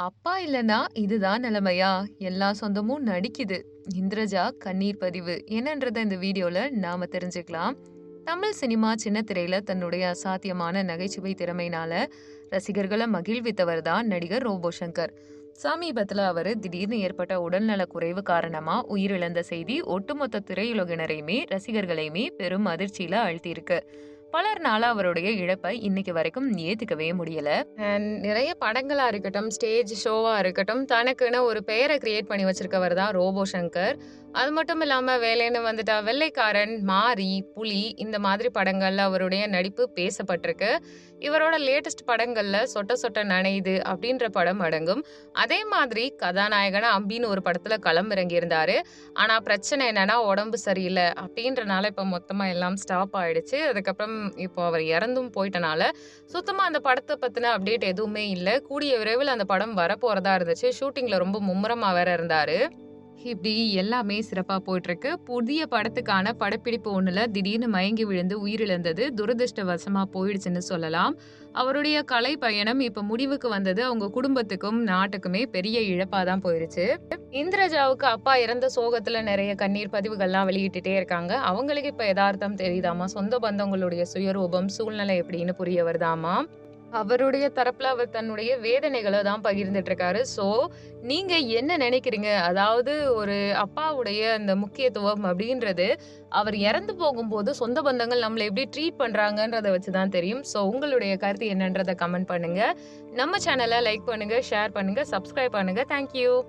அப்பா இல்லனா இதுதான் நிலைமையா? எல்லா சொந்தமும் நடிக்குது. இந்திரஜா கண்ணீர் பதிவு என்னன்றத இந்த வீடியோல நாம தெரிஞ்சுக்கலாம். தமிழ் சினிமா சின்ன திரையில தன்னுடைய அசாத்தியமான நகைச்சுவை திறமையினால ரசிகர்களை மகிழ்வித்தவர் தான் நடிகர் ரோபோ சங்கர். சமீபத்தில் அவர் திடீர்னு ஏற்பட்ட உடல்நலக் குறைவு காரணமா உயிரிழந்த செய்தி ஒட்டுமொத்த திரையுலகினரையுமே ரசிகர்களையுமே பெரும் அதிர்ச்சியில அழுத்தியிருக்கு பலர்னால அவருடைய இழப்பை இன்னைக்கு வரைக்கும் ஏத்துக்கவே முடியல. நிறைய படங்களா இருக்கட்டும், ஸ்டேஜ் ஷோவா இருக்கட்டும், தனக்குன்னு ஒரு பெயரை கிரியேட் பண்ணி வச்சிருக்கவர் தான் ரோபோ சங்கர். அது மட்டும் இல்லாம வேலைன்னு வந்துட்டா வெள்ளைக்காரன், மாரி, புலி இந்த மாதிரி படங்கள்ல அவருடைய நடிப்பு பேசப்பட்டிருக்கு. இவரோட லேட்டஸ்ட் படங்கள்ல சொட்ட சொட்ட நனையுது அப்படின்ற படம் அடங்கும். அதே மாதிரி கதாநாயகனா அம்பின்னு ஒரு படத்துல களம் இறங்கியிருந்தாரு. ஆனா பிரச்சனை என்னன்னா உடம்பு சரியில்லை அப்படின்றனால இப்ப மொத்தமா எல்லாம் ஸ்டாப் ஆயிடுச்சு. அதுக்கப்புறம் இப்போ அவர் இறந்தும் போயிட்டனால, சுத்தமா அந்த படத்தை பத்தின அப்டேட் எதுவுமே இல்லை கூடிய விரைவில் அந்த படம் வரப்போறதா இருந்துச்சு. ஷூட்டிங்ல ரொம்ப மும்முரமா வேற இருந்தாரு. இப்படி எல்லாமே சிறப்பாக போயிட்டுருக்கு. புதிய படத்துக்கான படப்பிடிப்பு ஒன்றில் திடீர்னு மயங்கி விழுந்து உயிரிழந்தது துரதிருஷ்டவசமாக போயிடுச்சுன்னு சொல்லலாம். அவருடைய கலை பயணம் இப்போ முடிவுக்கு வந்தது அவங்க குடும்பத்துக்கும், நாட்டுக்குமே பெரிய இழப்பாக தான் போயிருச்சு. இந்திரஜாவுக்கு அப்பா இறந்த சோகத்தில் நிறைய கண்ணீர் பதிவுகள்லாம் வெளியிட்டுட்டே இருக்காங்க. அவங்களுக்கு இப்போ எதார்த்தம் தெரியுதாமா. சொந்த பந்தங்களுடைய சுயரூபம், சூழ்நிலை எப்படின்னு புரிய வருதாமா. அவருடைய தரப்புல அவர் தன்னுடைய வேதனைகளை தான் பகிர்ந்துட்டு இருக்காரு. ஸோ, நீங்க என்ன நினைக்கிறீங்க? அதாவது ஒரு அப்பாவுடைய அந்த முக்கியத்துவம் அப்படின்றது, அவர் இறந்து போகும்போது சொந்த பந்தங்கள் நம்மளை எப்படி ட்ரீட் பண்றாங்கன்றத வச்சு தான் தெரியும். ஸோ, உங்களுடைய கருத்து என்னன்றதை கமெண்ட் பண்ணுங்க. நம்ம சேனலை லைக் பண்ணுங்க, ஷேர் பண்ணுங்க, சப்ஸ்கிரைப் பண்ணுங்க. Thank you.